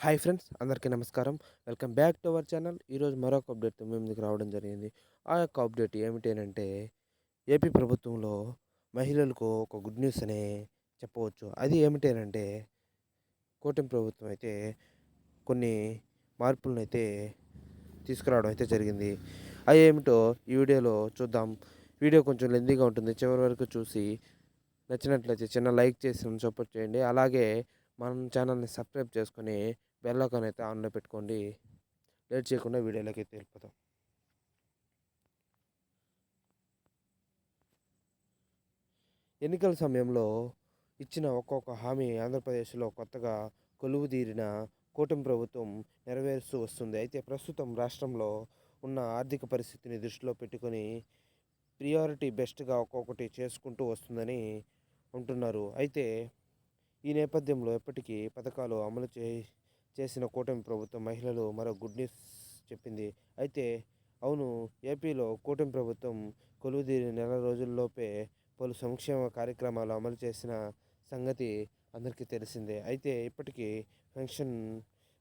Hi friends అందరికీ నమస్కారం. Welcome back to our channel. ఈరోజు మరొక అప్డేట్ మేము ముందుకు రావడం జరిగింది. ఆ యొక్క అప్డేట్ ఏమిటంటే ఏపీ ప్రభుత్వంలో మహిళలకు ఒక గుడ్ న్యూస్ అనే చెప్పవచ్చు. అది ఏమిటంటే కూటమి ప్రభుత్వం అయితే కొన్ని మార్పులను అయితే తీసుకురావడం అయితే జరిగింది. అవి ఏమిటో ఈ వీడియోలో చూద్దాం. వీడియో కొంచెం లెందీగా ఉంటుంది. చివరి వరకు చూసి నచ్చినట్లయితే చిన్న లైక్ చేసి సపోర్ట్ చేయండి. అలాగే మన ఛానల్ని సబ్స్క్రైబ్ చేసుకొని బెల్ ఐకాన్ అయితే ఆన్లో పెట్టుకోండి. లేట్ చేయకుండా వీడియోలోకి అయితే వెళ్ళిపోతాం ఎన్నికల సమయంలో ఇచ్చిన ఒక్కొక్క హామీ ఆంధ్రప్రదేశ్లో కొత్తగా కొలువు తీరిన కూటమి ప్రభుత్వం నెరవేరుస్తూ వస్తుంది. అయితే ప్రస్తుతం రాష్ట్రంలో ఉన్న ఆర్థిక పరిస్థితిని దృష్టిలో పెట్టుకొని ప్రియారిటీ బెస్ట్గా ఒక్కొక్కటి చేసుకుంటూ వస్తుందని ఉంటున్నారు అయితే ఈ నేపథ్యంలో ఎప్పటికీ పథకాలు అమలు చే చేసిన కూటమి ప్రభుత్వం మహిళలు మరో గుడ్ న్యూస్ చెప్పింది. అయితే అవును ఏపీలో కూటమి ప్రభుత్వం కొలువుదీరి నెల రోజుల్లోపే పలు సంక్షేమ కార్యక్రమాలు అమలు చేసిన సంగతి అందరికీ తెలిసిందే. అయితే ఇప్పటికీ పెన్షన్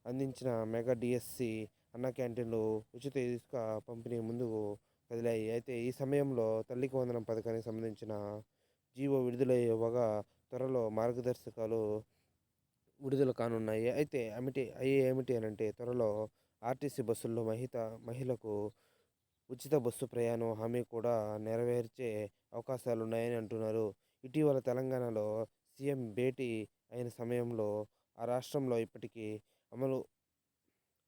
అందించిన మెగా డిఎస్సి అన్న క్యాంటీన్లు ఉచిత ఇసుక పంపిణీ ముందుకు కదిలాయి. అయితే ఈ సమయంలో తల్లికి వందనం పథకానికి సంబంధించిన జీవో విడుదలయ్యవగా త్వరలో మార్గదర్శకాలు విడుదల కానున్నాయి. అయితే అమిటి అవి ఏమిటి అని అంటే త్వరలో ఆర్టీసీ బస్సుల్లో మహిత మహిళకు ఉచిత బస్సు ప్రయాణం హామీ కూడా నెరవేర్చే అవకాశాలు ఉన్నాయని అంటున్నారు. ఇటీవల తెలంగాణలో సీఎం భేటీ అయిన సమయంలో ఆ రాష్ట్రంలో ఇప్పటికీ అమలు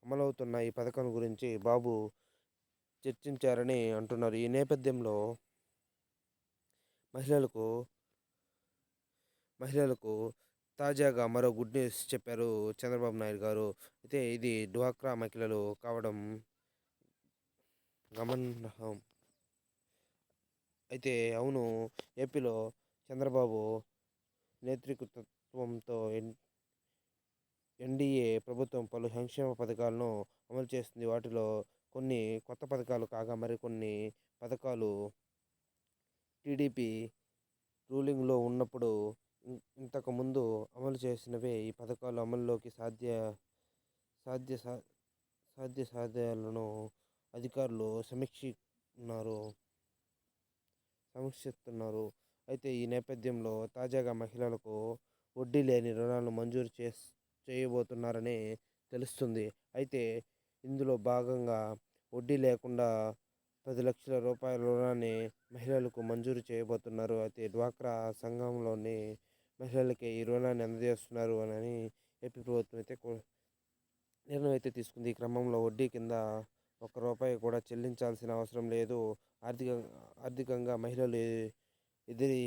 అమలవుతున్న ఈ పథకం గురించి బాబు చర్చించారని అంటున్నారు. ఈ నేపథ్యంలో మహిళలకు మహిళలకు తాజాగా మరో గుడ్ న్యూస్ చెప్పారు చంద్రబాబు నాయుడు గారు. అయితే ఇది డ్వాక్రా మహిళలు కావడం గమనం అయితే అవును ఏపీలో చంద్రబాబు నేతృత్వంతో ఎన్ ఎన్డీఏ ప్రభుత్వం పలు సంక్షేమ పథకాలను అమలు చేస్తుంది. వాటిలో కొన్ని కొత్త పథకాలు కాగా మరికొన్ని పథకాలు టీడీపీ రూలింగ్లో ఉన్నప్పుడు ఇంతకుముందు అమలు చేసినవే ఈ పథకాలు అమల్లోకి సాధ్య సాధ్య సాధ్య సాధ్యాలను అధికారులు సమీక్షిస్తున్నారు. సమీక్షిస్తున్నారు. అయితే ఈ నేపథ్యంలో తాజాగా మహిళలకు వడ్డీ లేని రుణాలను మంజూరు చే చేయబోతున్నారని తెలుస్తుంది. అయితే ఇందులో భాగంగా వడ్డీ లేకుండా పది లక్షల రూపాయల రుణాన్ని మహిళలకు మంజూరు చేయబోతున్నారు. అయితే డ్వాక్రా సంఘంలోని మహిళలకి ఈ రుణాన్ని అందజేస్తున్నారు అని ఏపీ ప్రభుత్వం అయితే నిర్ణయం అయితే తీసుకుంది. ఈ క్రమంలో వడ్డీ కింద ఒక రూపాయి కూడా చెల్లించాల్సిన అవసరం లేదు. ఆర్థిక ఆర్థికంగా మహిళలు ఎదిరి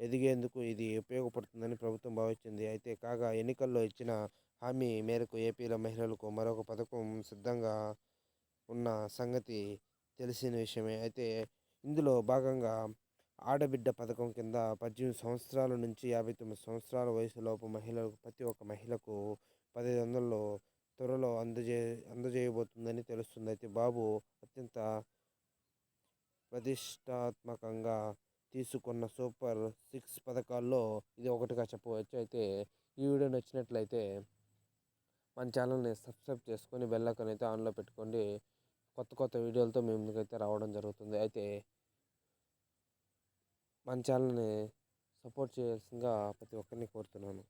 ఎదిగేందుకు ఇది ఉపయోగపడుతుందని ప్రభుత్వం భావించింది. అయితే కాగా ఎన్నికల్లో ఇచ్చిన హామీ మేరకు ఏపీలో మహిళలకు మరొక పథకం సిద్ధంగా ఉన్న సంగతి తెలిసిన విషయమే. అయితే ఇందులో భాగంగా ఆడబిడ్డ పథకం కింద పద్దెనిమిది సంవత్సరాల నుంచి యాభై తొమ్మిది సంవత్సరాల వయసులోపు మహిళలకు ప్రతి ఒక్క మహిళకు పదిహేను వందల్లో త్వరలో అందజే అందజేయబోతుందని తెలుస్తుంది. అయితే బాబు అత్యంత ప్రతిష్టాత్మకంగా తీసుకున్న సూపర్ సిక్స్ పథకాల్లో ఇది ఒకటిగా చెప్పవచ్చు. అయితే ఈ వీడియో నచ్చినట్లయితే మన ఛానల్ని సబ్స్క్రైబ్ చేసుకొని బెల్లకనైతే ఆన్లో పెట్టుకోండి. కొత్త కొత్త వీడియోలతో మీ ముందుకైతే రావడం జరుగుతుంది. అయితే మన ఛానల్ని సపోర్ట్ చేయాల్సిందిగా ప్రతి ఒక్కరిని కోరుతున్నాను.